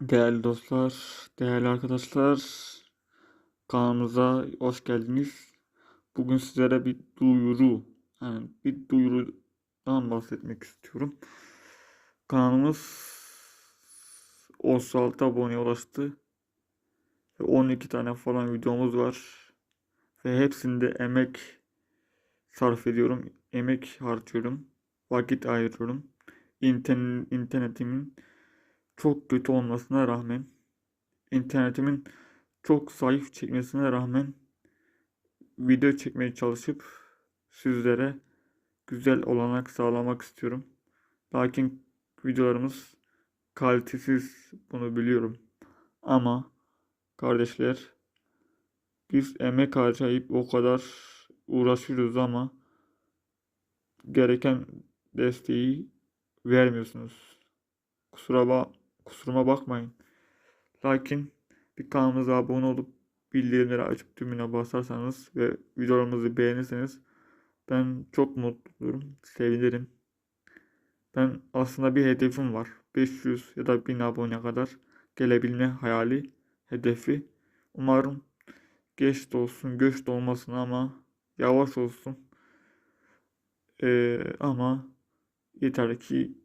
Değerli dostlar, değerli arkadaşlar, kanalımıza hoş geldiniz. Bugün sizlere bir duyuru, yani bir duyurudan bahsetmek istiyorum. Kanalımız 36 aboneye ulaştı. Ve 12 tane falan videomuz var. Ve hepsinde emek sarf ediyorum. Emek harcıyorum. Vakit ayırıyorum. İnternet, internetimin çok kötü olmasına rağmen internetimin çok zayıf çekmesine rağmen video çekmeye çalışıp sizlere güzel olanak sağlamak istiyorum. Lakin videolarımız kalitesiz bunu biliyorum. Ama kardeşler biz emek harcayıp o kadar uğraşıyoruz ama gereken desteği vermiyorsunuz. Kusura bak kusuruma bakmayın. Lakin bir kanalımıza abone olup bildirimleri açıp tümüne basarsanız ve videolarımızı beğenirseniz ben çok mutlu olurum, sevinirim. Ben aslında bir hedefim var. 500 ya da 1000 abone kadar gelebilme hayali, hedefi. Umarım geç de olsun, göç de olmasın ama yavaş olsun. Ee, ama yeter ki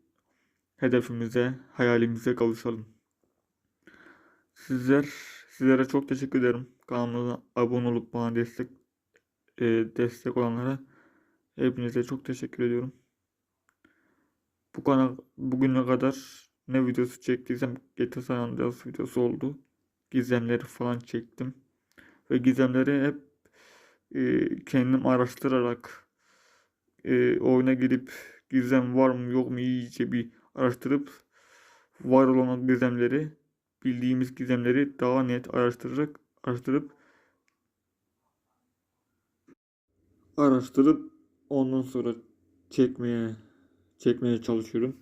hedefimize, hayalimize kavuşalım. Sizler, sizlere çok teşekkür ederim. Kanalıma abone olup bana destek e, destek olanlara hepinize çok teşekkür ediyorum. Bu kanal bugüne kadar ne videosu çektiysem GTA San Andreas videosu oldu. Gizemleri falan çektim. Ve gizemleri hep e, kendim araştırarak e, oyuna girip gizem var mı yok mu iyice bir araştırıp var olan gizemleri bildiğimiz gizemleri daha net araştırarak araştırıp araştırıp ondan sonra çekmeye çekmeye çalışıyorum.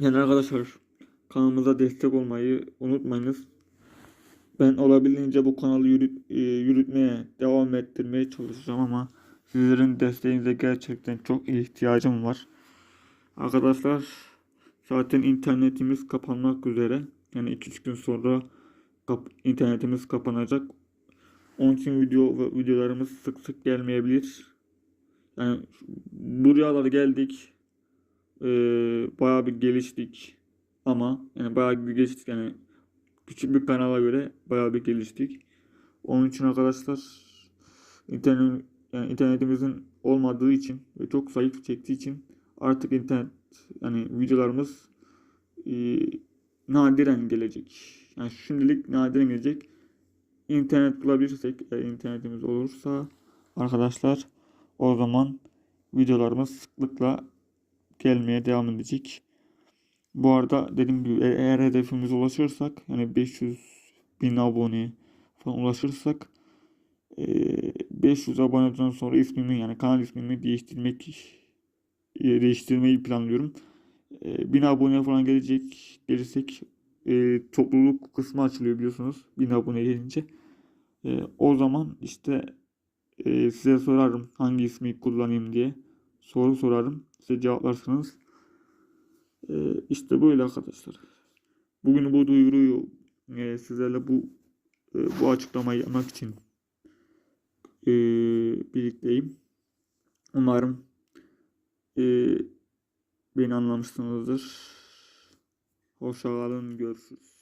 Yani arkadaşlar kanalımıza destek olmayı unutmayınız. Ben olabildiğince bu kanalı yürüt, e, yürütmeye, devam ettirmeye çalışacağım ama sizlerin desteğinize gerçekten çok ihtiyacım var. Arkadaşlar zaten internetimiz kapanmak üzere. Yani 2-3 gün sonra kap internetimiz kapanacak. Onun için video ve videolarımız sık sık gelmeyebilir. Yani buraya geldik. Ee, bayağı bir geliştik. Ama yani bayağı bir geliştik yani küçük bir kanala göre bayağı bir geliştik. Onun için arkadaşlar internet yani internetimizin olmadığı için ve çok zayıf çektiği için artık internet yani videolarımız e, nadiren gelecek. Yani şimdilik nadiren gelecek. İnternet bulabilirsek, eğer internetimiz olursa arkadaşlar o zaman videolarımız sıklıkla gelmeye devam edecek. Bu arada dediğim gibi e- eğer hedefimize ulaşırsak yani 500 bin abone falan ulaşırsak 500 aboneden sonra ismimi yani kanal ismimi değiştirmek e, değiştirmeyi planlıyorum. E, 1000 abone falan gelecek gelirsek e, topluluk kısmı açılıyor biliyorsunuz 1000 abone gelince. E, o zaman işte e, size sorarım hangi ismi kullanayım diye soru sorarım. Size cevaplarsınız. E, işte böyle arkadaşlar. Bugün bu duyuruyu e, sizlerle bu e, bu açıklamayı yapmak için e, birlikteyim. Umarım beni anlamışsınızdır. Hoşçakalın. Görüşürüz.